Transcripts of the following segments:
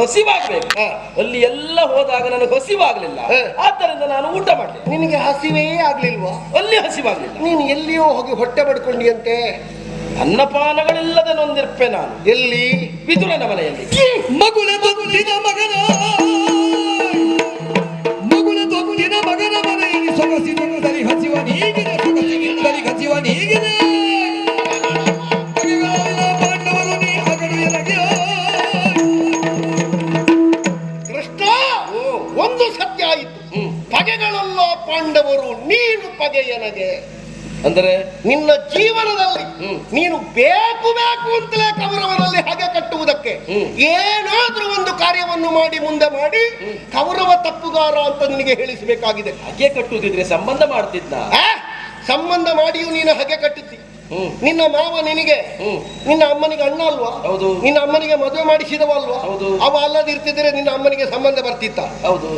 ಹಸಿವಾಗ್ಬೇಕು ಅಲ್ಲಿ ಎಲ್ಲ ಹೋದಾಗ ನನಗೆ ಹಸಿವಾಗ್ಲಿಲ್ಲ. ಆದ್ದರಿಂದ ನಾನು ಊಟ ಮಾಡಿದೆ ನಿನಗೆ ಹಸಿವೇ ಆಗ್ಲಿಲ್ವಾ? ಅಲ್ಲಿ ಹಸಿವಾಗ್ಲಿಲ್ಲ ನೀನು ಎಲ್ಲಿಯೋ ಹೋಗಿ ಹೊಟ್ಟೆ ಪಡ್ಕೊಂಡಿಯಂತೆ ಅನ್ನಪಾನಗಳಿಲ್ಲದೆ ನೊಂದಿರ್ಪೆ ನಾನು. ಎಲ್ಲಿ? ಬಿದುರನ ಮನೆಯಲ್ಲಿ. ಮಗುಳ ತಗುಲಿನ ಮಗನ. ಮಗುಳ ತಗುಲಿನ ಮಗನ ಮನೆಯಲ್ಲಿ ಸೊಗಸಿನಿಂದಲಿ ಹಸಿವ ಹೀಗಿದೆ ಸೊಗಸಿ ಹಸಿವ ನೀಗಿನ. ನೀನು ಏನಾಗೆ ಅಂದರೆ? ನಿನ್ನ ಜೀವನದಲ್ಲಿ ನೀನು ಬೇಕು ಬೇಕು ಅಂತಲೇ ಕೌರವರಲ್ಲಿ ಹಾಗೆ ಕಟ್ಟುವುದಕ್ಕೆ ಏನಾದ್ರೂ ಒಂದು ಕಾರ್ಯವನ್ನು ಮಾಡಿ ಮುಂದೆ ಮಾಡಿ ಕೌರವ ತಪ್ಪುಗಾರ ಅಂತ ನಿನಗೆ ಹೇಳಿಸಬೇಕಾಗಿದೆ. ಹಾಗೆ ಕಟ್ಟುವುದಿದ್ರೆ ಸಂಬಂಧ ಮಾಡ್ತಿದ್ನ? ಸಂಬಂಧ ಮಾಡಿಯೂ ನೀನು ಹಾಗೆ ಕಟ್ಟುತ್ತಿ. ಹ್ಮ್. ನಿನ್ನ ಮಾವ ನಿನಗೆ. ನಿನ್ನ ಅಮ್ಮನಿಗೆ ಅಣ್ಣ ಅಲ್ವಾ? ಹೌದು. ನಿನ್ನ ಅಮ್ಮನಿಗೆ ಮದುವೆ ಮಾಡಿಸಿದವ ಅಲ್ವಾ? ಹೌದು. ಅವ ಅಲ್ಲದಿರ್ತಿದ್ರೆ ನಿನ್ನ ಅಮ್ಮನಿಗೆ ಸಂಬಂಧ ಬರ್ತಿತ್ತ? ಹೌದು.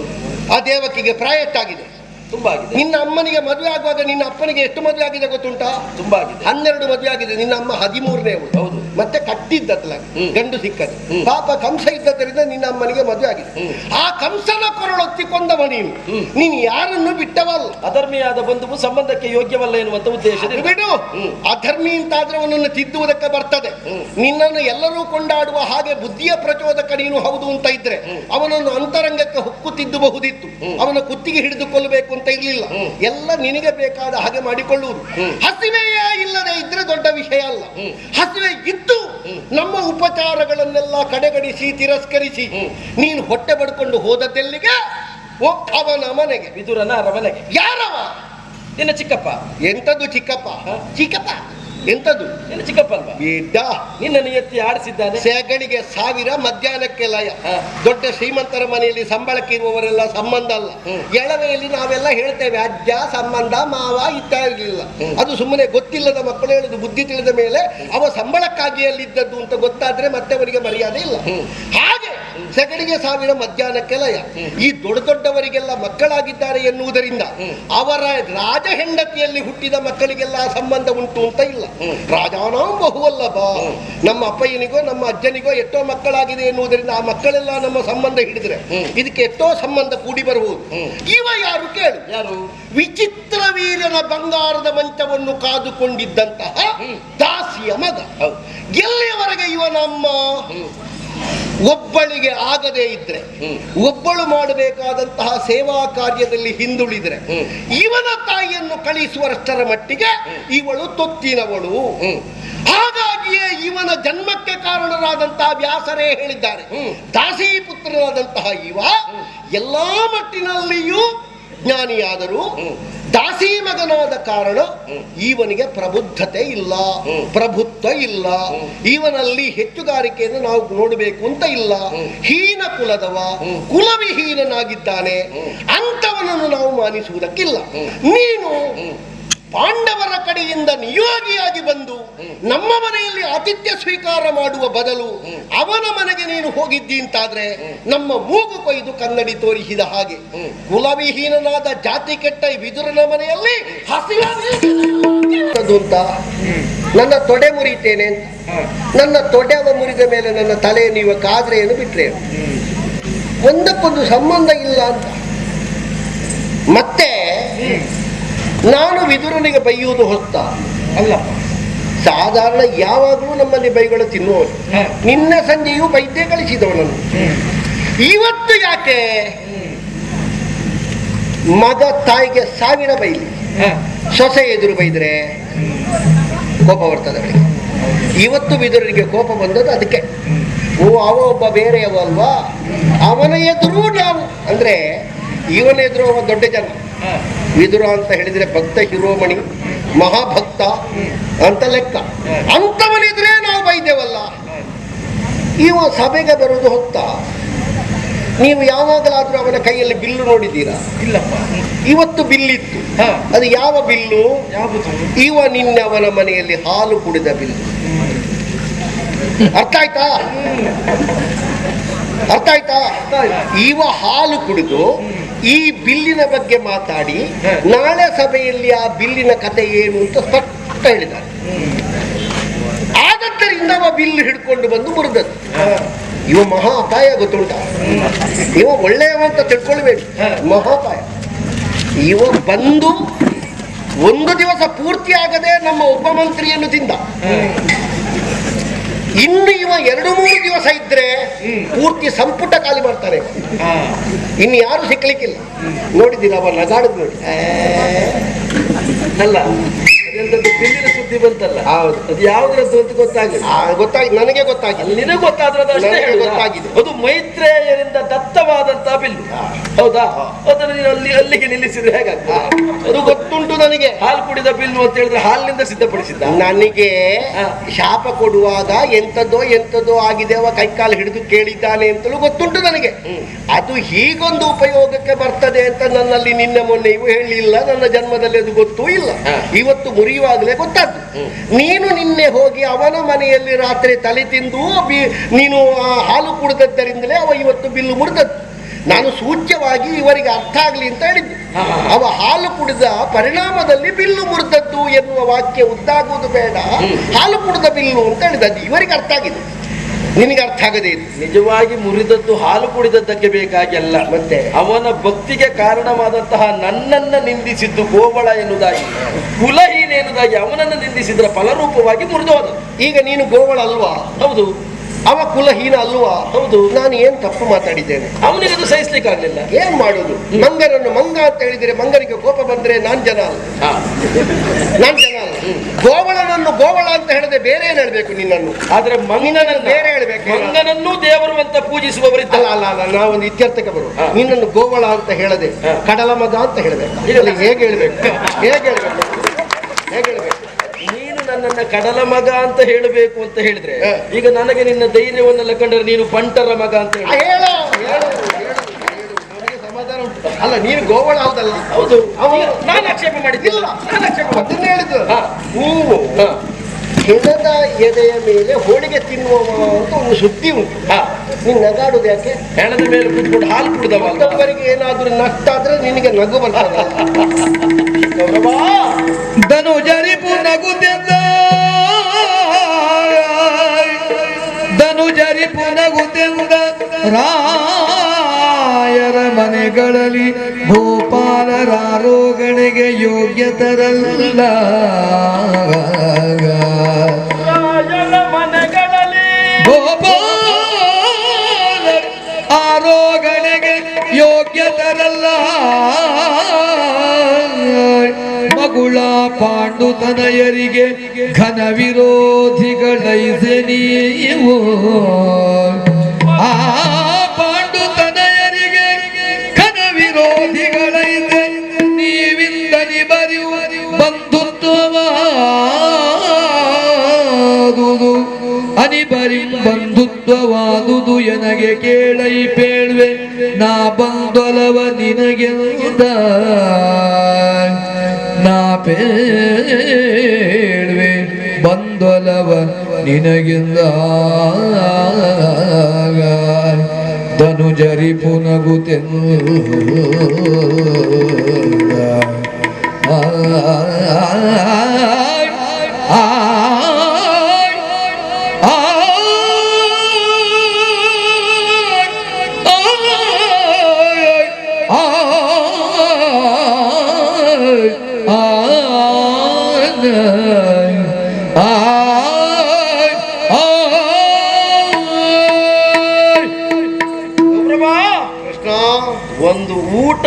ಆ ದೇವಕಿಗೆ ಪ್ರಾಯಟ್ಟಾಗಿದೆ ತುಂಬಾ ಆಗಿದೆ. ನಿನ್ನ ಅಮ್ಮನಿಗೆ ಮದುವೆ ಆಗುವಾಗ ನಿನ್ನ ಅಪ್ಪನಿಗೆ ಎಷ್ಟು ಮದುವೆ ಆಗಿದೆ ಗೊತ್ತುಂಟಾ? ತುಂಬಾ ಆಗಿದೆ. ಹನ್ನೆರಡು ಮದುವೆ ಆಗಿದೆ. ನಿನ್ನ ಅಮ್ಮ ಹದಿಮೂರನೇ ಹೌದು. ಮತ್ತೆ ಕಟ್ಟಿದ್ದಲ್ಲ. ಗಂಡು ಸಿಕ್ಕದು ಪಾಪ ಕಂಸ ಇದ್ದದರಿಂದ ನಿನ್ನ ಅಮ್ಮನಿಗೆ ಮದುವೆ ಆಗಿದೆ. ಆ ಕಂಸನ ಕೊರಳೊತ್ತಿಕೊಂಡವ ನೀನು. ನೀನು ಯಾರನ್ನು ಬಿಟ್ಟವಲ್ಲ? ಅಧರ್ಮಿಯಾದ ಬಂಧುವು ಸಂಬಂಧಕ್ಕೆ ಯೋಗ್ಯವಲ್ಲ ಎನ್ನುವಂತ ಉದ್ದೇಶ ಬಿಡು. ಅಧರ್ಮಿ ಅಂತಾದ್ರೆ ಅವನನ್ನು ತಿದ್ದುವುದಕ್ಕೆ ಬರ್ತದೆ. ನಿನ್ನನ್ನು ಎಲ್ಲರೂ ಕೊಂಡಾಡುವ ಹಾಗೆ ಬುದ್ಧಿಯ ಪ್ರಚೋದಕ ನೀನು ಹೌದು ಅಂತ ಇದ್ರೆ ಅವನನ್ನು ಅಂತರಂಗಕ್ಕೆ ಹೊಕ್ಕು ತಿದ್ದುಬಹುದಿತ್ತು ಅವನ ಕುತ್ತಿಗೆ ಹಿಡಿದುಕೊಳ್ಳಬೇಕು ಅಂತ ಇರಲಿಲ್ಲ. ಎಲ್ಲ ನಿನಗೆ ಬೇಕಾದ ಹಾಗೆ ಮಾಡಿಕೊಳ್ಳುವುದು. ಹಸಿವೆಯ ಇಲ್ಲದೆ ಇದ್ರೆ ದೊಡ್ಡ ವಿಷಯ ಅಲ್ಲ. ಹಸಿವೆ ಇದ್ದು ನಮ್ಮ ಉಪಚಾರಗಳನ್ನೆಲ್ಲ ಕಡೆಗಣಿಸಿ ತಿರಸ್ಕರಿಸಿ. ನೀನು ಹೊಟ್ಟೆ ಪಡ್ಕೊಂಡು ಹೋದದ್ದೆಲ್ಲಿಗೆ? ಅವನ ಮನೆಗೆ. ಬಿದುರನ ಅರಮನೆಗೆ. ಯಾರವ? ನಿನ್ನ ಚಿಕ್ಕಪ್ಪ. ಎಂತದ್ದು ಚಿಕ್ಕಪ್ಪ? ಚಿಕ್ಕಪ್ಪ. ಎಂತದ್ದು ನಿನ್ನ ಚಿಕ್ಕಪ್ಪ ಅಲ್ವಾ? ಇದ್ದ ನಿನ್ನನ್ನು ಎತ್ತಿ ಆಡಿಸಿದ್ದಾನೆ. ಸೆಗಣಿಗೆ ಸಾವಿರ ಮಧ್ಯಾಹ್ನಕ್ಕೆ ಲಯ. ದೊಡ್ಡ ಶ್ರೀಮಂತರ ಮನೆಯಲ್ಲಿ ಸಂಬಳಕ್ಕೆ ಇರುವವರೆಲ್ಲ ಸಂಬಂಧ ಅಲ್ಲ. ಎಳವೆಯಲ್ಲಿ ನಾವೆಲ್ಲ ಹೇಳ್ತೇವೆ ಅಜ್ಜ ಸಂಬಂಧ ಮಾವ ಇತ್ತ ಹ್ಮ್. ಅದು ಸುಮ್ಮನೆ ಗೊತ್ತಿಲ್ಲದ ಮಕ್ಕಳು ಹೇಳುದು ಬುದ್ಧಿ ತಿಳಿದ ಮೇಲೆ ಅವ ಸಂಬಳಕ್ಕಾಗಿ ಅಲ್ಲಿದ್ದದ್ದು ಅಂತ ಗೊತ್ತಾದ್ರೆ ಮತ್ತೆ ಅವರಿಗೆ ಮರ್ಯಾದೆ ಇಲ್ಲ. ಹಾಗೆ ಸೆಗಣಿಗೆ ಸಾವಿರ ಮಧ್ಯಾಹ್ನಕ್ಕೆ ಲಯ ಈ ದೊಡ್ಡ ದೊಡ್ಡವರಿಗೆಲ್ಲ ಮಕ್ಕಳಾಗಿದ್ದಾರೆ ಎನ್ನುವುದರಿಂದ ಅವರ ರಾಜ ಹೆಂಡತಿಯಲ್ಲಿ ಹುಟ್ಟಿದ ಮಕ್ಕಳಿಗೆಲ್ಲ ಸಂಬಂಧ ಉಂಟು ಅಂತ ಇಲ್ಲ. ರಾಜಾನಾಂ ಬಹುವಲ್ಲಭ ನಮ್ಮ ಅಪ್ಪಯ್ಯನಿಗೋ ನಮ್ಮ ಅಜ್ಜನಿಗೋ ಎಷ್ಟೋ ಮಕ್ಕಳಾಗಿದೆ ಎನ್ನುವುದರಿಂದ ಆ ಮಕ್ಕಳೆಲ್ಲ ನಮ್ಮ ಸಂಬಂಧ ಹಿಡಿದ್ರೆ. ಇದಕ್ಕೆ ಎಷ್ಟೋ ಸಂಬಂಧ ಕೂಡಿ ಬರಬಹುದು ಇವ ಯಾರು ಕೇಳು ಯಾರು ವಿಚಿತ್ರ ವೀರನ ಬಂಗಾರದ ಮಂಚವನ್ನು ಕಾದುಕೊಂಡಿದ್ದಂತಹ ದಾಸಿಯ ಮಗ ಎಲ್ಲಿಯವರೆಗೆ ಇವನಮ್ಮ ಹ್ಮ್. ಒಬ್ಬಳಿಗೆ ಆಗದೇ ಇದ್ರೆ. ಒಬ್ಬಳು ಮಾಡಬೇಕಾದಂತಹ ಸೇವಾ ಕಾರ್ಯದಲ್ಲಿ ಹಿಂದುಳಿದ್ರೆ ಇವನ ತಾಯಿಯನ್ನು ಕಳಿಸುವಷ್ಟರ ಮಟ್ಟಿಗೆ ಇವಳು ತೊತ್ತಿನವಳು ಹಾಗಾಗಿಯೇ ಇವನ ಜನ್ಮಕ್ಕೆ ಕಾರಣರಾದಂತಹ ವ್ಯಾಸರೇ ಹೇಳಿದ್ದಾರೆ. ದಾಸಿ ಪುತ್ರರಾದಂತಹ ಇವ ಎಲ್ಲಾ ಮಟ್ಟಿನಲ್ಲಿಯೂ ಜ್ಞಾನಿಯಾದರೂ. ದಾಸಿ ಮಗನಾದ ಕಾರಣ. ಇವನಿಗೆ ಪ್ರಬುದ್ಧತೆ ಇಲ್ಲ. ಪ್ರಭುತ್ವ ಇಲ್ಲ. ಇವನಲ್ಲಿ ಹೆಚ್ಚುಗಾರಿಕೆಯನ್ನು ನಾವು ನೋಡಬೇಕು ಅಂತ ಇಲ್ಲ ಹೀನ ಕುಲದವ. ಕುಲವಿಹೀನನಾಗಿದ್ದಾನೆ ಅಂತವನನ್ನು ನಾವು ಮಾನಿಸುವುದಕ್ಕಿಲ್ಲ ನೀನು ಪಾಂಡವರ ಕಡೆಯಿಂದ ನಿಯೋಗಿಯಾಗಿ ಬಂದು. ನಮ್ಮ ಮನೆಯಲ್ಲಿ ಆತಿಥ್ಯ ಸ್ವೀಕಾರ ಮಾಡುವ ಬದಲು ಅವನ ಮನೆಗೆ ನೀನು ಹೋಗಿದ್ದಿ ಅಂತಾದ್ರೆ. ನಮ್ಮ ಮೂಗು ಕೊಯ್ದು ಕನ್ನಡಿ ತೋರಿಸಿದ ಹಾಗೆ. ಕುಲವಿಹೀನಾದ ಕುಲವಿಹೀನನಾದ ಜಾತಿ ಕೆಟ್ಟ ವಿದುರನ ಮನೆಯಲ್ಲಿ ಅಂತ. ನನ್ನ ತೊಡೆ ಮುರಿತೇನೆ ಅಂತ. ನನ್ನ ತೊಡೆವ ಮುರಿದ ಮೇಲೆ ನನ್ನ ತಲೆ ನೀವು ಕಾದ್ರೆಯನ್ನು ಬಿಟ್ರೆ. ಒಂದಕ್ಕೊಂದು ಸಂಬಂಧ ಇಲ್ಲ ಅಂತ. ಮತ್ತೆ ನಾನು ವಿದುರನಿಗೆ ಬೈಯುವುದು ಹೊತ್ತ. ಅಲ್ಲ ಸಾಧಾರಣ ಯಾವಾಗಲೂ ನಮ್ಮಲ್ಲಿ ಬೈಗಳು ತಿನ್ನುವವರು ನಿನ್ನ ಸಂಜೆಯೂ ಬೈದ್ಯ ಕಳಿಸಿದವನನ್ನು. ಇವತ್ತು ಯಾಕೆ? ಮಗ ತಾಯಿಗೆ ಸಾವಿರ ಬೈಲಿ. ಸೊಸೆ ಎದುರು ಬೈದ್ರೆ ಕೋಪ ಬರ್ತದೆ ಅವಳಿಗೆ. ಇವತ್ತು ಬಿದುರಿಗೆ ಕೋಪ ಬಂದದ್ದು ಅದಕ್ಕೆ. ಓ ಅವ ಒಬ್ಬ ಬೇರೆಯವ ಅಲ್ವಾ? ಅವನ ಎದುರು ನಾವು. ಅಂದ್ರೆ ಇವನ ಎದುರು ಅವ ದೊಡ್ಡ ಜನ. ವಿದುರ ಅಂತ ಹೇಳಿದ್ರೆ ಭಕ್ತ ಶಿರೋಮಣಿ ಮಹಾಭಕ್ತ ಅಂತ ಲೆಕ್ಕ. ಅಂತವನಿದ್ರೆ ನಾವು ಬೈದೇವಲ್ಲ. ಇವ ಸಭೆಗೆ ಬರೋದು ಹೊತ್ತ ನೀವು ಯಾವಾಗಲಾದ್ರೂ ಅವನ ಕೈಯಲ್ಲಿ ಬಿಲ್ಲು ನೋಡಿದ್ದೀರಾ? ಇಲ್ಲಪ್ಪ. ಇವತ್ತು ಬಿಲ್ಲಿತ್ತು. ಅದು ಯಾವ ಬಿಲ್ಲು? ಇವ ನಿನ್ನೆ ಅವನ ಮನೆಯಲ್ಲಿ ಹಾಲು ಕುಡಿದ ಬಿಲ್ಲು. ಅರ್ಥ ಆಯ್ತಾ? ಅರ್ಥ ಆಯ್ತಾ? ಇವ ಹಾಲು ಕುಡಿದು ಈ ಬಿಲ್ಲಿನ ಬಗ್ಗೆ ಮಾತಾಡಿ ನಾಳೆ ಸಭೆಯಲ್ಲಿ ಆ ಬಿಲ್ಲಿನ ಕತೆ ಏನು ಅಂತ ಸ್ಪಷ್ಟ ಹೇಳಿದ್ದಾರೆ. ಆದದ್ದರಿಂದ ಅವ ಬಿಲ್ ಹಿಡ್ಕೊಂಡು ಬಂದು ಮುರಿದದ್ದು. ಇವ ಮಹಾ ಅಪಾಯ ಗೊತ್ತುಂಟ? ಇವ ಒಳ್ಳೆಯವ ಅಂತ ತಿಳ್ಕೊಳ್ಬೇಕು. ಮಹಾಪಾಯ. ಇವ ಬಂದು ಒಂದು ದಿವಸ ಪೂರ್ತಿ ಆಗದೆ ನಮ್ಮ ಉಪಮಂತ್ರಿಯನ್ನು ಮಂತ್ರಿಯನ್ನು ತಿಂದ. ಇನ್ನು ಇವ ಎರಡು ಮೂರು ದಿವಸ ಇದ್ರೆ ಪೂರ್ತಿ ಸಂಪುಟ ಖಾಲಿ ಮಾಡ್ತಾರೆ. ಇನ್ನು ಯಾರು ಸಿಕ್ಲಿಕ್ಕಿಲ್ಲ. ನೋಡಿದ್ದೀರ ಅವ ನಗಾಡದ್ ನೋಡಿ. ಅಲ್ಲ ಸುದ್ದಿ ಬಂತಲ್ಲ? ಹೌದು. ಅದು ಯಾವ್ದ್ರದ್ದು ಅಂತ ಗೊತ್ತಾಗಿಲ್ಲ. ಗೊತ್ತಾಗಿ ನನಗೆ ಗೊತ್ತಾಗಿಲ್ಲ ನಿನಗೆ ಗೊತ್ತಾದ್ರೆ ಅಷ್ಟೇ ನನಗೆ ಗೊತ್ತಾಗಿದೆ. ಅದು ಮೈತ್ರೇಯರಿಂದ ದತ್ತವಾದಂತಹ ಬಿಲ್ಲು. ಹೌದಾ? ಅದನ್ನು ನೀನು ಅಲ್ಲಿ ಅಲ್ಲಿಗೆ ನಿಲ್ಲಿಸಿದ್ರೆ ಹೇಗಾಗ್ತದೆ? ಅದು ಗೊತ್ತುಂಟು ನನಗೆ. ಹಾಲು ಕುಡಿದ ಬಿಲ್ಲು ಅಂತ ಹೇಳಿದ್ರೆ ಹಾಲಿನಿಂದ ಸಿದ್ಧಪಡಿಸಿದ್ದ? ನನಗೆ ಶಾಪ ಕೊಡುವಾಗ ಎಂಥದ್ದೋ ಎಂಥದ್ದೋ ಆಗಿದೆ ಅವ ಕೈಕಾಲು ಹಿಡಿದು ಕೇಳಿದ್ದಾನೆ ಅಂತಲೂ ಗೊತ್ತುಂಟು ನನಗೆ. ಅದು ಹೀಗೊಂದು ಉಪಯೋಗಕ್ಕೆ ಬರ್ತದೆ ಅಂತ ನನ್ನಲ್ಲಿ ನಿನ್ನೆ ಮೊನ್ನೆ ಇವು ಹೇಳಿಲ್ಲ. ನನ್ನ ಜನ್ಮದಲ್ಲಿ ಅದು ಗೊತ್ತೂ ಇಲ್ಲ. ಇವತ್ತು ಮುರಿಯುವಾಗಲೇ ಗೊತ್ತಾದ್ದು ನೀನು ನಿನ್ನೆ ಹೋಗಿ ಅವನ ಮನೆಯಲ್ಲಿ ರಾತ್ರಿ ತಲೆ ತಿಂದು ಬಿ- ನೀನು ಆ ಹಾಲು ಕುಡಿದದ್ದರಿಂದಲೇ ಅವ ಇವತ್ತು ಬಿಲ್ಲು ಮುರಿದದ್ದು. ನಾನು ಸೂಚ್ಯವಾಗಿ ಇವರಿಗೆ ಅರ್ಥ ಆಗಲಿ ಅಂತ ಹೇಳಿದ್ದು. ಅವ ಹಾಲು ಕುಡಿದ ಪರಿಣಾಮದಲ್ಲಿ ಬಿಲ್ಲು ಮುರಿದದ್ದು ಎನ್ನುವ ವಾಕ್ಯ ಉದ್ದಾಗುವುದು ಬೇಡ. ಹಾಲು ಕುಡಿದ ಬಿಲ್ಲು ಅಂತ ಹೇಳಿದ್ದು. ಇವರಿಗೆ ಅರ್ಥ ಆಗಿದೆ. ನಿನಗೆ ಅರ್ಥ ಆಗದೆ ನಿಜವಾಗಿ ಮುರಿದದ್ದು ಹಾಲು ಕುಡಿದದ್ದಕ್ಕೆ ಬೇಕಾಗಿ ಅಲ್ಲ ಮತ್ತೆ? ಅವನ ಭಕ್ತಿಗೆ ಕಾರಣವಾದಂತಹ ನನ್ನನ್ನ ನಿಂದಿಸಿದ್ದು ಗೋಬಳ ಎನ್ನುವುದಾಗಿ ಕುಲಹೀನ ಎನ್ನುವುದಾಗಿ ಅವನನ್ನು ನಿಂದಿಸಿದ್ರ ಫಲರೂಪವಾಗಿ ಮುರಿದು ಹೋದ ಈಗ ನೀನು ಗೋವಳ ಅಲ್ವಾ? ಹೌದು. ಅವ ಕುಲಹೀನ ಅಲ್ವಾ? ಹೌದು ನಾನು ಏನ್ ತಪ್ಪು ಮಾತಾಡಿದ್ದೇನೆ? ಅವನಿಗೆ ಅದು ಸಹಿಸ್ಲಿಕ್ಕಾಗ್ಲಿಲ್ಲ. ಏನ್ ಮಾಡುದು? ಮಂಗನನ್ನು ಮಂಗ ಅಂತ ಹೇಳಿದ್ರೆ ಮಂಗನಿಗೆ ಕೋಪ ಬಂದ್ರೆ ನಾನ್ ಜನ ಅಲ್ಲ. ನಾನ್ ಜನ ಅಲ್ಲ. ಗೋವಳನನ್ನು ಗೋವಳ ಅಂತ ಹೇಳದೆ ಬೇರೆ ಏನ್ ಹೇಳ್ಬೇಕು ನಿನ್ನನ್ನು? ಆದ್ರೆ ಮಂಗನನ್ನು ಬೇರೆ ಹೇಳ್ಬೇಕು. ಮಂಗನನ್ನು ದೇವರು ಅಂತ ಅಲ್ಲ ಪೂಜಿಸುವವರಿದ್ದಲ್ಲ ಅಲ್ಲ ಅಲ್ಲ ನಾವೊಂದು ಇತ್ಯರ್ಥಕ್ಕೆ ಬರು ನಿನ್ನನ್ನು ಗೋವಳ ಅಂತ ಹೇಳದೆ. ಕಡಲ ಮಗ ಅಂತ ಹೇಳ್ಬೇಕು. ಹೇಗೆ ಹೇಳ್ಬೇಕು? ಹೇಗೆ ಹೇಳ್ಬೇಕು? ನೀನು ನನ್ನನ್ನ ಕಡಲ ಮಗ ಅಂತ ಹೇಳಬೇಕು ಅಂತ ಹೇಳಿದ್ರೆ ಈಗ ನನಗೆ ನಿನ್ನ ಧೈರ್ಯವನ್ನೆಲ್ಲ ಕಂಡ್ರೆ ನೀನು ಬಂಟರ ಮಗ ಅಂತ ಹೇಳಿ. ಸಮಾಧಾನ ಉಂಟು. ಅಲ್ಲ ನೀನು ಗೋವಳ ಹೌದಲ್ಲ? ಹೌದು. ನಾನು ಆಕ್ಷೇಪ ಮಾಡಿದ್ದಿಲ್ಲ. ನಾನು ಆಕ್ಷೇಪ. ಅದನ್ನ ಹೇಳಿದ್ದು. ಹೂವು. ಹೆಣದ ಎದೆಯ ಮೇಲೆ ಹೋಳಿಗೆ ತಿನ್ನುವ ಅಂತ ಒಂದು ಸುದ್ದಿ ಉಂಟು. ಹಾ. ನೀನು ನಗಾಡುದು ಯಾಕೆ? ಹೆಣದ ಮೇಲೆ ಕೂತ್ಕೊಂಡು ಹಾಲು ಕುಡಿದವರಿಗೆ ಏನಾದ್ರೂ ನಷ್ಟ ಆದ್ರೆ ನಿನಗೆ ನಗು ಬರ್ತದೆ ಮನೆಗಳಲ್ಲಿ ಭೂಪಾಲರ ಯೋಗ್ಯತರಲ್ಲ ಆರೋಗಣೆಗೆ ಯೋಗ್ಯತರಲ್ಲ ಮಗುಳ ಪಾಂಡುತನಯರಿಗೆ ಘನ ವಿರೋಧಿಗಳೈಸೆ ನೀವು. ಆ ಎನಗೆ ಕೇಳೈ ಪೇಳ್ವೆ ನಾ ಬಂದೊಲವ ನಿನಗೆ ನಾ ಪೇಳ್ವೆ ಬಂದೊಲವ ನಿನಗಿಂದ. ಧನು ಜರಿ ಪುನಗುತೆಂದ.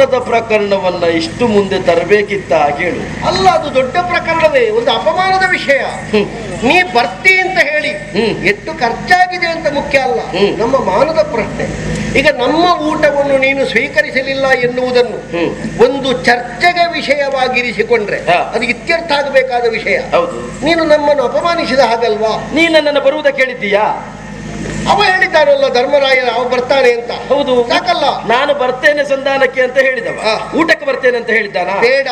ಊಟದ ಪ್ರಕರಣವನ್ನ ಇಷ್ಟು ಮುಂದೆ ತರಬೇಕಿತ್ತ ಹೇಳು ಅಲ್ಲ ಅದು ದೊಡ್ಡ ಪ್ರಕರಣವೇ ಒಂದು ಅಪಮಾನದ ವಿಷಯ. ನೀ ಬರ್ತಿ ಅಂತ ಹೇಳಿ. ಎಷ್ಟು ಖರ್ಚಾಗಿದೆ ಅಂತ ಮುಖ್ಯ ಅಲ್ಲ. ನಮ್ಮ ಮಾನದ ಪ್ರಶ್ನೆ ಈಗ ನಮ್ಮ ಊಟವನ್ನು ನೀನು ಸ್ವೀಕರಿಸಲಿಲ್ಲ ಎನ್ನುವುದನ್ನು. ಒಂದು ಚರ್ಚೆಗೆ ವಿಷಯವಾಗಿರಿಸಿಕೊಂಡ್ರೆ ಅದು ಇತ್ಯರ್ಥ ಆಗಬೇಕಾದ ವಿಷಯ ಹೌದು ನೀನು ನಮ್ಮನ್ನು ಅಪಮಾನಿಸಿದ ಹಾಗಲ್ವಾ ನೀ ನನ್ನನ್ನು ಬರುವುದ ಹೇಳಿದ್ದೀಯಾ ಅವ ಹೇಳಿದ್ದಾನಲ್ಲ ಧರ್ಮರಾಯ ಅವ ಬರ್ತಾನೆ ಅಂತ. ಹೌದು. ಸಾಕಲ್ಲ ನಾನು ಬರ್ತೇನೆ ಸಂಧಾನಕ್ಕೆ ಅಂತ ಹೇಳಿದವ. ಊಟಕ್ಕೆ ಬರ್ತೇನೆ ಅಂತ ಹೇಳಿದ್ದಾನ? ಬೇಡ.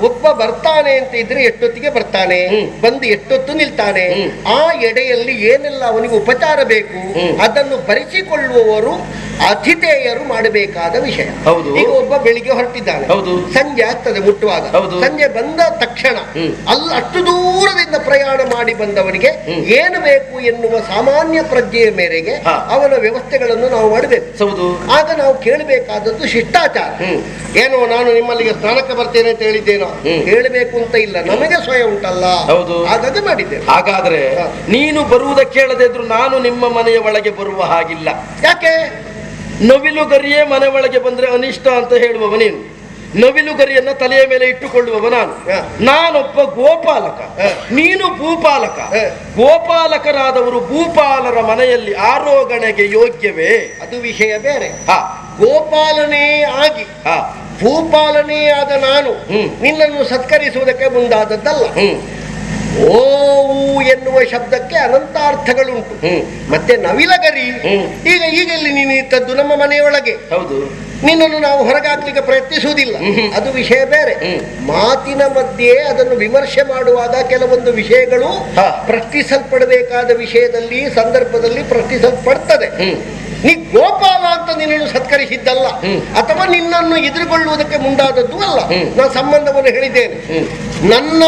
ಒಬ್ಬ ಬರ್ತಾನೆ ಅಂತ ಇದ್ರೆ ಎಷ್ಟೊತ್ತಿಗೆ ಬರ್ತಾನೆ. ಬಂದು ಎಷ್ಟೊತ್ತು ನಿಲ್ತಾನೆ? ಆ ಎಡೆಯಲ್ಲಿ ಏನೆಲ್ಲ ಅವನಿಗೆ ಉಪಚಾರ ಬೇಕು? ಅದನ್ನು ಭರಿಸಿಕೊಳ್ಳುವವರು ಅತಿಥೇಯರು ಮಾಡಬೇಕಾದ ವಿಷಯ. ಹೌದು. ಈಗ ಒಬ್ಬ ಬೆಳಿಗ್ಗೆ ಹೊರಟಿದ್ದಾನೆ. ಹೌದು. ಸಂಜೆ ಆಗ್ತದೆ ಮುಟ್ಟುವಾಗ. ಹೌದು. ಸಂಜೆ ಬಂದ ತಕ್ಷಣ. ಅಲ್ಲ ಅಷ್ಟು ದೂರದಿಂದ ಪ್ರಯಾಣ ಮಾಡಿ ಬಂದವನಿಗೆ ಏನು ಬೇಕು ಎನ್ನುವ ಸಾಮಾನ್ಯ ಪ್ರಜ್ಞೆಯ ಮೇರೆಗೆ ಅವನ ವ್ಯವಸ್ಥೆಗಳನ್ನು ನಾವು ಮಾಡಬೇಕು. ಹೌದು. ಆಗ ನಾವು ಕೇಳಬೇಕಾದದ್ದು ಶಿಷ್ಟಾಚಾರ. ಏನೋ ನಾನು ನಿಮ್ಮಲ್ಲಿಗೆ ಸ್ನಾನಕ್ಕೆ ಬರ್ತೇನೆ ಅಂತ ಹೇಳಿದ್ದೇನೋ. ಹ್ಮ್. ಹೇಳಬೇಕು ಅಂತ ಇಲ್ಲ. ನಮಗೆ ಸ್ವಯಂ ಉಂಟಲ್ಲ. ಹೌದು. ಹಾಗಾಗಿ ಮಾಡಿದ್ದೇವೆ. ಹಾಗಾದ್ರೆ ನೀನು ಬರುವುದಕ್ಕೆ ಕೇಳದೆ ಇದ್ರು ನಾನು ನಿಮ್ಮ ಮನೆಯ ಒಳಗೆ ಬರುವ ಹಾಗಿಲ್ಲ. ಯಾಕೆ? ನವಿಲುಗರಿಯೇ ಮನೆ ಒಳಗೆ ಬಂದ್ರೆ ಅನಿಷ್ಟ ಅಂತ ಹೇಳುವವ ನೀನು. ನವಿಲುಗರಿಯನ್ನ ತಲೆಯ ಮೇಲೆ ಇಟ್ಟುಕೊಳ್ಳುವವ ನಾನು. ನಾನೊಬ್ಬ ಗೋಪಾಲಕ. ನೀನು ಭೂಪಾಲಕ. ಗೋಪಾಲಕರಾದವರು ಭೂಪಾಲರ ಮನೆಯಲ್ಲಿ ಆರೋಗಣೆಗೆ ಯೋಗ್ಯವೇ? ಅದು ವಿಷಯ ಬೇರೆ. ಹಾ. ಗೋಪಾಲನೇ ಆಗಿ ಹಾ. ಭೂಪಾಲನೇ ಆದ ನಾನು ಹ್ಮ್. ನಿನ್ನನ್ನು ಸತ್ಕರಿಸುವುದಕ್ಕೆ ಮುಂದಾದದ್ದಲ್ಲ. ಓವು ಎನ್ನುವ ಶಬ್ದಕ್ಕೆ ಅನಂತ ಅರ್ಥಗಳುಂಟು. ಮತ್ತೆ ನವಿಲಗರಿ. ಈಗ ಈಗ ಇಲ್ಲಿ ನೀನು ಇದ್ದದ್ದು ನಮ್ಮ ಮನೆಯೊಳಗೆ. ಹೌದು. ನಿನ್ನನ್ನು ನಾವು ಹೊರಗಾಕ್ಲಿಕ್ಕೆ ಪ್ರಯತ್ನಿಸುವುದಿಲ್ಲ. ಅದು ವಿಷಯ ಬೇರೆ. ಮಾತಿನ ಮಧ್ಯೆ ಅದನ್ನು ವಿಮರ್ಶೆ ಮಾಡುವಾಗ ಕೆಲವೊಂದು ವಿಷಯಗಳು. ಪ್ರಶ್ನಿಸಲ್ಪಡಬೇಕಾದ ವಿಷಯದಲ್ಲಿ ಸಂದರ್ಭದಲ್ಲಿ ಪ್ರಶ್ನಿಸಲ್ಪಡ್ತದೆ. ನೀ ಗೋಪಾಲ ಅಂತ ನಿನ್ನನ್ನು ಸತ್ಕರಿಸಿದ್ದಲ್ಲ. ಅಥವಾ ನಿನ್ನನ್ನು ಎದುರುಗೊಳ್ಳುವುದಕ್ಕೆ ಮುಂದಾದದ್ದು ಅಲ್ಲ. ನಾನು ಸಂಬಂಧವನ್ನು ಹೇಳಿದ್ದೇನೆ. ನನ್ನ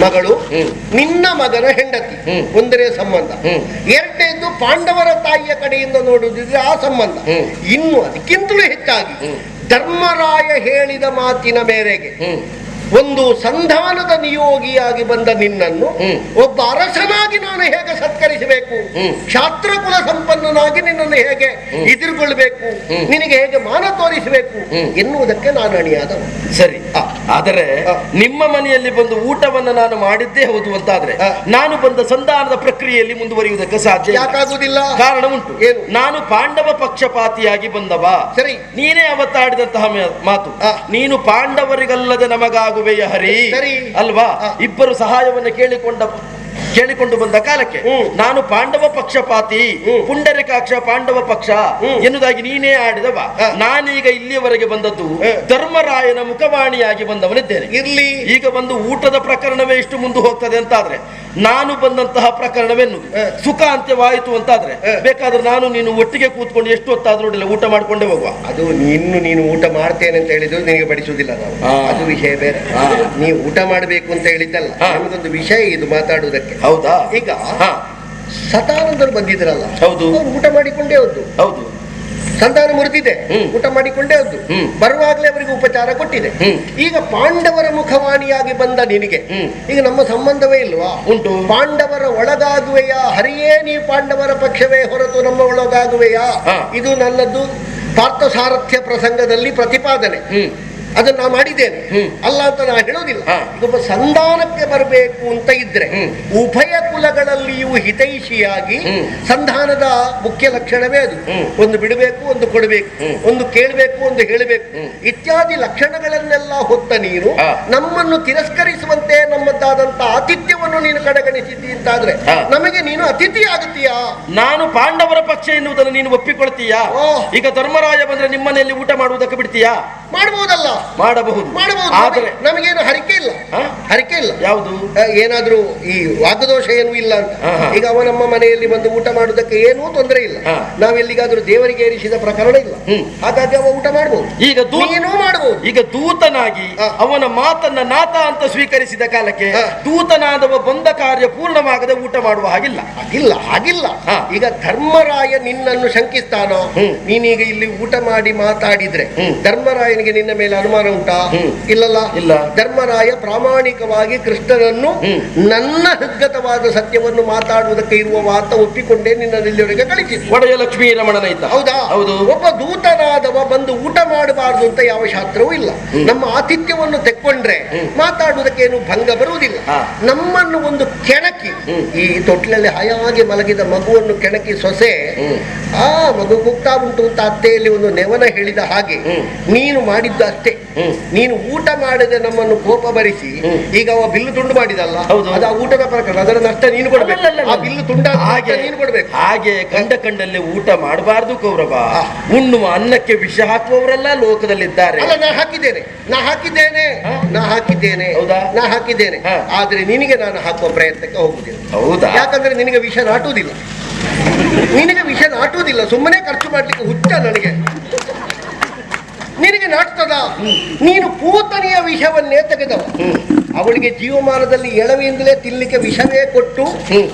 ಮಗಳು. ನಿನ್ನ ಮಗನ ಹೆಂಡತಿ. ಒಂದರೇ ಒಂದನೇ ಸಂಬಂಧ. ಎರಡನೇದು ಪಾಂಡವರ ತಾಯಿಯ ಕಡೆಯಿಂದ ನೋಡುವುದಿದ್ರೆ ಆ ಸಂಬಂಧ. ಇನ್ನು ಅದಕ್ಕಿಂತಲೂ ಹೆಚ್ಚಾಗಿ ಧರ್ಮರಾಯ ಹೇಳಿದ ಮಾತಿನ ಮೇರೆಗೆ ಒಂದು ಸಂಧಾನದ ನಿಯೋಗಿಯಾಗಿ ಬಂದ ನಿನ್ನನ್ನು ಒಬ್ಬ ಅರಸನಾಗಿ ನಾನು ಹೇಗೆ ಸತ್ಕರಿಸಬೇಕು. ಶಾಸ್ತ್ರಕುಲ ಸಂಪನ್ನನಾಗಿ ನಿನ್ನನ್ನು ಹೇಗೆ ಎದುರುಗೊಳ್ಬೇಕು. ನಿನಗೆ ಹೇಗೆ ಮಾನ ತೋರಿಸಬೇಕು? ಎನ್ನುವುದಕ್ಕೆ ನಾನು ಅಣಿಯಾದ ಸರಿ. ಆದರೆ ನಿಮ್ಮ ಮನೆಯಲ್ಲಿ ಬಂದು ಊಟವನ್ನು ನಾನು ಮಾಡಿದ್ದೇ ಹೌದು ಅಂತಾದ್ರೆ. ನಾನು ಬಂದ ಸಂಧಾನದ ಪ್ರಕ್ರಿಯೆಯಲ್ಲಿ ಮುಂದುವರಿಯುವುದಕ್ಕೆ ಸಾಧ್ಯ ಯಾಕಾಗುವುದಿಲ್ಲ? ಕಾರಣ ಉಂಟು. ಏನು? ನಾನು ಪಾಂಡವ ಪಕ್ಷಪಾತಿಯಾಗಿ ಬಂದವ? ಸರಿ. ನೀನೇ ಅವತ್ತಾಡಿದಂತಹ ಮಾತು. ನೀನು ಪಾಂಡವರಿಗಲ್ಲದೆ ನಮಗಾಗುವೆಯ ಹರಿ. ಅಲ್ವಾ ಇಬ್ಬರು ಸಹಾಯವನ್ನು ಕೇಳಿಕೊಂಡ ಕೇಳಿಕೊಂಡು ಬಂದ ಕಾಲಕ್ಕೆ ನಾನು ಪಾಂಡವ ಪಕ್ಷಪಾತಿ. ಪುಂಡರಿಕಾಕ್ಷ ಪಾಂಡವ ಪಕ್ಷ ಎನ್ನುವುದಾಗಿ ನೀನೇ ಆಡಿದವ. ನಾನೀಗ ಇಲ್ಲಿಯವರೆಗೆ ಬಂದದ್ದು ಧರ್ಮರಾಯನ ಮುಖವಾಣಿಯಾಗಿ ಬಂದವನಿದ್ದೇನೆ ಇರ್ಲಿ ಈಗ ಬಂದು ಊಟದ ಪ್ರಕರಣವೇ ಇಷ್ಟು ಮುಂದೆ ಹೋಗ್ತದೆ ಅಂತಾದ್ರೆ ನಾನು ಬಂದಂತಹ ಪ್ರಕರಣವೆನ್ನುವುದು ಹ. ಸುಖ ಅಂತ್ಯವಾಯಿತು ಅಂತಾದ್ರೆ. ಬೇಕಾದ್ರೆ ನಾನು ನೀನು ಒಟ್ಟಿಗೆ ಕೂತ್ಕೊಂಡು ಎಷ್ಟು ಹೊತ್ತಾದ್ರೂ ಇಲ್ಲ ಊಟ ಮಾಡ್ಕೊಂಡೇ ಹೋಗುವ ಅದು ಇನ್ನು ನೀನು ಊಟ ಮಾಡ್ತೇನೆ ಅಂತ ಹೇಳಿದ್ರು ನಿನಗೆ ಬಡಿಸುವುದಿಲ್ಲ ನಾವು ಅದು ವಿಷಯ ಬೇರೆ. ನೀವು ಊಟ ಮಾಡಬೇಕು ಅಂತ ಹೇಳಿದ್ದಲ್ಲ. ನಮಗೊಂದು ವಿಷಯ ಇದು ಮಾತಾಡುವುದಕ್ಕೆ ಹೌದಾ ಈಗ ಸತಾನಂದರು ಬಂದಿದ್ರಲ್ಲ ಹೌದು. ಊಟ ಮಾಡಿಕೊಂಡೇ ಹೌದು ಹೌದು ಸಂತಾನ ಮುರಿದಿದೆ. ಊಟ ಮಾಡಿಕೊಂಡೇ ಹೋದ್ದು ಹ್ಮ್. ಬರುವಾಗಲೇ ಅವರಿಗೆ ಉಪಚಾರ ಕೊಟ್ಟಿದೆ. ಈಗ ಪಾಂಡವರ ಮುಖವಾಣಿಯಾಗಿ ಬಂದ ನಿನಗೆ. ಈಗ ನಮ್ಮ ಸಂಬಂಧವೇ ಇಲ್ವಾ ಉಂಟು ಪಾಂಡವರ ಒಳಗಾಗುವೆಯ ಹರಿಯೇ ನೀ ಪಾಂಡವರ ಪಕ್ಷವೇ ಹೊರತು ನಮ್ಮ ಒಳಗಾಗುವೆಯಾ. ಇದು ನನ್ನದು ಪಾರ್ಥಸಾರಥ್ಯ ಪ್ರಸಂಗದಲ್ಲಿ ಪ್ರತಿಪಾದನೆ ಅದನ್ನ ನಾ ಮಾಡಿದ್ದೇನೆ. ಅಲ್ಲ ಅಂತ ನಾ ಹೇಳೋದಿಲ್ಲ. ಇದೊಬ್ಬ ಒಬ್ಬ ಸಂಧಾನಕ್ಕೆ ಬರಬೇಕು ಅಂತ ಇದ್ರೆ. ಉಭಯ ಕುಲಗಳಲ್ಲಿಯೂ ಹಿತೈಷಿಯಾಗಿ ಸಂಧಾನದ ಮುಖ್ಯ ಲಕ್ಷಣವೇ ಅದು. ಒಂದು ಬಿಡಬೇಕು ಒಂದು ಕೊಡಬೇಕು ಒಂದು ಕೇಳಬೇಕು ಒಂದು ಹೇಳಬೇಕು. ಇತ್ಯಾದಿ ಲಕ್ಷಣಗಳನ್ನೆಲ್ಲ ಹೊತ್ತ ನೀರು ನಮ್ಮನ್ನು ತಿರಸ್ಕರಿಸುವಂತೆ ನಮ್ಮದಾದಂತ ಆತಿಥ್ಯವನ್ನು ನೀನು ಕಡೆಗಣಿಸಿದ್ದಿ ಅಂತಾದ್ರೆ. ನಮಗೆ ನೀನು ಅತಿಥಿ ಆಗುತ್ತೀಯಾ? ನಾನು ಪಾಂಡವರ ಪಕ್ಷ ಎನ್ನುವುದನ್ನು ನೀನು ಒಪ್ಪಿಕೊಳ್ತೀಯಾ. ಈಗ ಧರ್ಮರಾಯ ಬಂದ್ರೆ ನಿಮ್ಮನೆಯಲ್ಲಿ ಊಟ ಮಾಡುವುದಕ್ಕೆ ಬಿಡ್ತೀಯಾ? ಮಾಡಬಹುದಲ್ಲ ಮಾಡಬಹುದು ಮಾಡಬಹುದು ಆದರೆ ನಮಗೆ- ನಮಗೇನು ಹರಿಕೆ ಇಲ್ಲ? ಹರಿಕೆ ಇಲ್ಲ ಯಾವುದು ಏನಾದರೂ ಈ ವಾಗ್ದೋಷ ಏನೂ ಇಲ್ಲ ಅಂತ. ಈಗ ಅವ ನಮ್ಮ ಮನೆಯಲ್ಲಿ ಬಂದು ಊಟ ಮಾಡುವುದಕ್ಕೆ ಏನೂ ತೊಂದರೆ ಇಲ್ಲ ನಾವು ನಾವೆಲ್ಲಿಗಾದ್ರೂ ದೇವರಿಗೆ ಏರಿಸಿದ ಪ್ರಕರಣ ಇಲ್ಲ. ಹಾಗಾಗಿ ಅವ ಊಟ ಮಾಡಬಹುದು ಈಗ ಏನೂ ಮಾಡಬಹುದು ಈಗ ದೂತನಾಗಿ. ಅವನ ಮಾತನ್ನ ನಾತ ಅಂತ ಸ್ವೀಕರಿಸಿದ ಕಾಲಕ್ಕೆ. ದೂತನಾದವ ಬಂದ ಕಾರ್ಯ ಪೂರ್ಣವಾಗದೆ ಊಟ ಮಾಡುವ ಹಾಗಿಲ್ಲ ಆಗಿಲ್ಲ ಹಾಗಿಲ್ಲ ಹಾ. ಈಗ ಧರ್ಮರಾಯ ನಿನ್ನನ್ನು ಶಂಕಿಸ್ತಾನೋ ಹ್ಮ್. ನೀನೀಗ ಇಲ್ಲಿ ಊಟ ಮಾಡಿ ಮಾತಾಡಿದ್ರೆ ಹ್ಮ್. ಧರ್ಮರಾಯನಿಗೆ ನಿನ್ನ ಮೇಲೆ ಅನುಮಾನ ಉಂಟಾ? ಇಲ್ಲಲ್ಲ? ಇಲ್ಲ. ಧರ್ಮರಾಯ ಪ್ರಾಮಾಣಿಕವಾಗಿ ಕೃಷ್ಣನನ್ನು ನನ್ನ ಹೃದ್ಗತವಾದ ಸತ್ಯವನ್ನು ಮಾತಾಡುವುದಕ್ಕೆ ಇರುವ ಮಾತ ಒಪ್ಪಿಕೊಂಡೇ ನಿನ್ನ ಇಲ್ಲಿವರೆಗೆ ಕಳಿಸಿದ್ರು ಒಡೆಯ ಲಕ್ಷ್ಮೀ ರಮಣನೈತ ಹೌದಾ? ಹೌದು. ಒಬ್ಬ ದೂತನಾದವ ಬಂದು ಊಟ ಮಾಡಬಾರದು ಅಂತ ಯಾವ ಶಾಸ್ತ್ರವೂ ಇಲ್ಲ. ನಮ್ಮ ಆತಿಥ್ಯವನ್ನು ತೆಕ್ಕೊಂಡ್ರೆ ಮಾತಾಡುವುದಕ್ಕೆ ಏನು ಭಂಗ ಬರುವುದಿಲ್ಲ. ನಮ್ಮನ್ನು ಒಂದು ಕೆಣಕಿ ಈ ತೊಟ್ಟಿಲಲ್ಲಿ ಹಾಯಾಗಿ ಮಲಗಿದ ಮಗುವನ್ನು ಕೆಣಕಿ ಸೊಸೆ ಆ ಮಗು ಮುಕ್ತಾ ಉಂಟು ಅಂತ ಅತ್ತೆಯಲ್ಲಿ ಒಂದು ನೆವನ ಹೇಳಿದ ಹಾಗೆ. ನೀನು ಮಾಡಿದ್ದು ಅಷ್ಟೇ ನೀನು ಊಟ ಮಾಡದೆ ನಮ್ಮನ್ನು ಕೋಪ ಭರಿಸಿ ಈಗ ಅವ ಬಿಲ್ಲು ತುಂಡು ಮಾಡಿದಲ್ಲ ಹೌದು. ಅದು ಆ ಊಟದ ಪ್ರಕರಣ ಅದರ ನಷ್ಟ ನೀನು ಕೊಡಬೇಕು. ಆ ಬಿಲ್ಲು ತುಂಡ ಹಾಗೆ ನೀನು ಕೊಡಬೇಕು. ಹಾಗೆ ಕಂಡ ಕಂಡಲ್ಲಿ ಊಟ ಮಾಡಬಾರ್ದು ಕೌರವ. ಉಣ್ಣುವ ಅನ್ನಕ್ಕೆ ವಿಷ ಹಾಕುವವರೆಲ್ಲ ಲೋಕದಲ್ಲಿದ್ದಾರೆ. ಅಲ್ಲ ನಾ ಹಾಕಿದ್ದೇನೆ. ನಾ ಹಾಕಿದ್ದೇನೆ? ನಾ ಹಾಕಿದ್ದೇನೆ. ಹೌದಾ? ನಾ ಹಾಕಿದ್ದೇನೆ. ಆದ್ರೆ ನಿನಗೆ ನಾನು ಹಾಕುವ ಪ್ರಯತ್ನಕ್ಕೆ ಹೋಗುದಿಲ್ಲ ಹೌದಾ? ಯಾಕಂದ್ರೆ ನಿನಗೆ ವಿಷ ನಾಟುವುದಿಲ್ಲ. ನಿನಗೆ ವಿಷ ನಾಟುವುದಿಲ್ಲ. ಸುಮ್ಮನೆ ಖರ್ಚು ಮಾಡ್ಲಿಕ್ಕೆ ಹುಚ್ಚ ನನಗೆ. ನೀನು ಪೂತನಿಯ ವಿಷವನ್ನೇ ತೆಗೆದವ. ಅವಳಿಗೆ ಜೀವಮಾನದಲ್ಲಿ ಎಳವೆಯಿಂದಲೇ ತಿನ್ಲಿಕ್ಕೆ ವಿಷವೇ ಕೊಟ್ಟು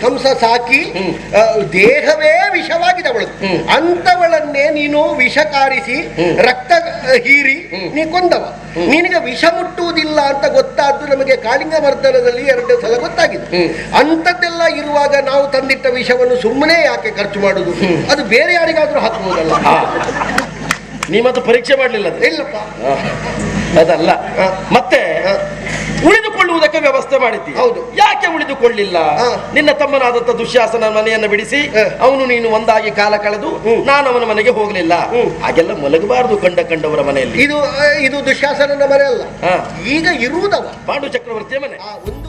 ಕಂಸ ಸಾಕಿ ದೇಹವೇ ವಿಷವಾಗಿದೆ ಅವಳು ಅಂತವಳನ್ನೇ ನೀನು ವಿಷ ಕಾರಿಸಿ ರಕ್ತ ಹೀರಿ ನೀ ಕೊಂದವ. ನಿನಗೆ ವಿಷ ಮುಟ್ಟುವುದಿಲ್ಲ ಅಂತ ಗೊತ್ತಾದ್ದು ನಮಗೆ ಕಾಳಿಂಗ ಮರ್ದನದಲ್ಲಿ ಎರಡು ಸಲ ಗೊತ್ತಾಗಿದೆ. ಅಂಥದ್ದೆಲ್ಲ ಇರುವಾಗ ನಾವು ತಂದಿಟ್ಟ ವಿಷವನ್ನು ಸುಮ್ಮನೆ ಯಾಕೆ ಖರ್ಚು ಮಾಡುದು ಅದು ಬೇರೆ ಯಾರಿಗಾದ್ರೂ ಹಾಕಬಹುದಲ್ಲ. ನೀ ಮತ್ತು ಪರೀಕ್ಷೆ ಮಾಡಲಿಲ್ಲ ಇಲ್ಲಪ್ಪ. ಅದಲ್ಲ. ಮತ್ತೆ ಉಳಿದುಕೊಳ್ಳುವುದಕ್ಕೆ ವ್ಯವಸ್ಥೆ ಮಾಡಿದ್ದಿ ಹೌದು. ಯಾಕೆ ಉಳಿದುಕೊಳ್ಳಿಲ್ಲ. ನಿನ್ನ ತಮ್ಮನಾದಂತ ದುಶ್ಯಾಸನ ಮನೆಯನ್ನು ಬಿಡಿಸಿ ಅವನು ನೀನು ಒಂದಾಗಿ ಕಾಲ ಕಳೆದು ನಾನು ಅವನ ಮನೆಗೆ ಹೋಗಲಿಲ್ಲ. ಹಾಗೆಲ್ಲ ಮಲಗಬಾರದು ಕಂಡ ಕಂಡವರ ಮನೆಯಲ್ಲಿ. ಇದು ಇದು ದುಶ್ಯಾಸನನ ಮನೆ ಅಲ್ಲ. ಈಗ ಇರುವುದವ. ಪಾಂಡು ಚಕ್ರವರ್ತಿಯ ಮನೆ. ಆ ಒಂದು